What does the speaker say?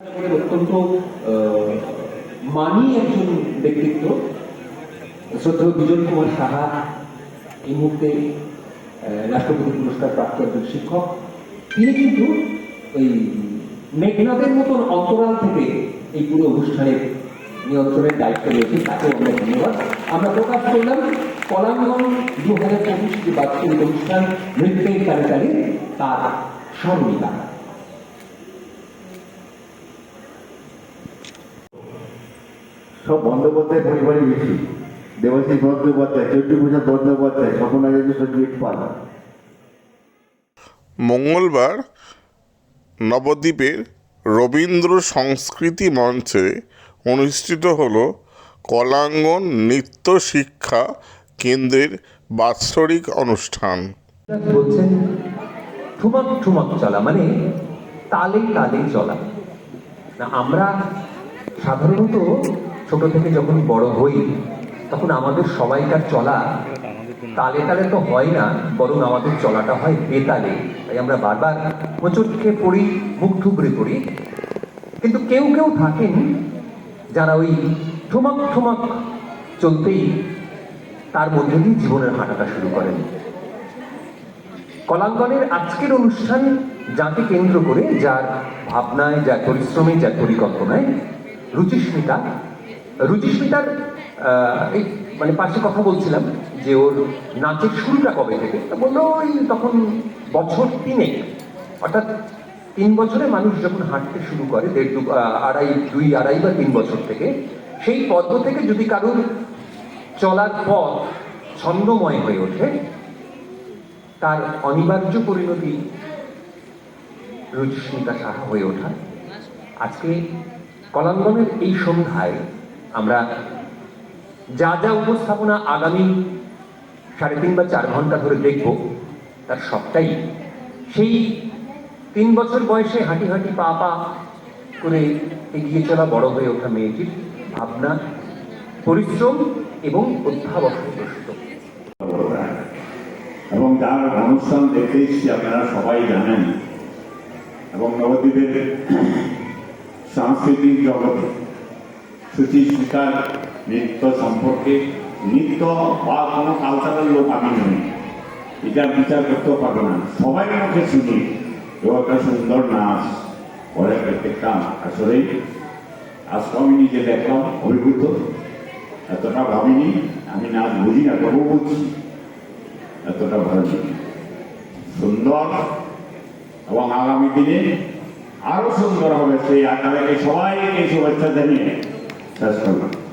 আমাদের অত্যন্ত মানি একজন ব্যক্তিত্ব, শ্রদ্ধেয় বিজন কুমার সাহা। এই মুহূর্তে রাষ্ট্রপতি পুরস্কার প্রাপ্ত একজন শিক্ষক। তিনি কিন্তু ওই মেঘনাদের মতন অন্তরাল থেকে এই পুরো অনুষ্ঠানের নিয়ন্ত্রণের দায়িত্ব রয়েছে তাকে আমরা ধন্যবাদ। আমরা প্রকাশ করলাম কলাঙ্গন দু হাজার পঁচিশ যে বাৎসরিক অনুষ্ঠান, নৃত্যের তালে তালে তার স্মরণিকা সব বন্দ্যোপাধ্যায় পরিবারই বেশি। দেবাশিস বন্দ্যোপাধ্যায় চন্দ্রপ্রসাদ বন্দ্যোপাধ্যায় স্বপনাচার্য সঞ্জীব পাল। মঙ্গলবার নবদ্বীপের রবীন্দ্র সংস্কৃতি মঞ্চে অনুষ্ঠিত হল কলাঙ্গন নৃত্য শিক্ষা কেন্দ্রের বাৎসরিক অনুষ্ঠান। বলছেন ঠুমক ঠুমক চলা মানে তালে তালে চলা। না আমরা সাধারণত ছোট থেকে যখন বড় হই, তখন আমাদের সবাইকার চলা তালে তালে তো হয় না, বরং আমাদের চলাটা হয় বেতালে। তাই আমরা বারবার হোঁচট খেয়ে পড়ি, মুখ থুবড়ে পড়ি। কিন্তু কেউ কেউ থাকেন যারা ওই ঠুমক ঠুমক চলতেই তার মধ্যে দিয়ে জীবনের হাঁটাটা শুরু করেন। কলাঙ্গনের আজকের অনুষ্ঠান যাকে কেন্দ্র করে যার ভাবনায়, যার পরিশ্রমে, যার পরিকল্পনায় রুচিস্মিতা রুচিস্মিতার এই মানে পাশে কথা বলছিলাম যে ওর নাচের শুরুটা কবে থেকে? বলল ওই তখন বছর তিনেক। অর্থাৎ তিন বছরে মানুষ যখন হাঁটতে শুরু করে, দেড় দু আড়াই, দুই, আড়াই বা তিন বছর থেকে, সেই পদ্ম থেকে যদি কারোর চলার পথ ছন্দময় হয়ে ওঠে, তার অনিবার্য পরিণতি রুচিস্মিতা সাহা হয়ে ওঠা আজকে কলাঙ্গনের এই সন্ধ্যায় আমরা যা যা উপস্থাপনা আগামী সাড়ে তিন বা চার ঘণ্টা ধরে দেখব, তার সবটাই সেই তিন বছর বয়সে হাঁটি হাঁটি পা পা করে এগিয়ে চলা বড় হয়ে ওঠা মেয়েটির ভাবনা, পরিশ্রম এবং অধ্যাবসায় প্রস্তুত এবং যার অনুষ্ঠান দেখতে এসেছি আপনারা সবাই জানেন, এবং নবদ্বীপের সাংস্কৃতিক জগতে সুচিস্মিতার নৃত্য সম্পর্কে নৃত্য বা কোনো কালচারাল লোক আমি নই। এটা বিচার করতেও পারব না। সবাই মুখে শুনি ও একটা সুন্দর নাচ ওরা প্রত্যেকটা আসলেই আজকে আমি নিজে দেখলাম অভিভূত। এতটা ভাবিনি। আমি নাচ বুঝি না তবু বুঝছি। এতটা ভালো। সুন্দর এবং আগামী দিনে আরও সুন্দর হবে সেই আগামীকে সবাইকে শুভেচ্ছা জানিয়ে শেষ করলাম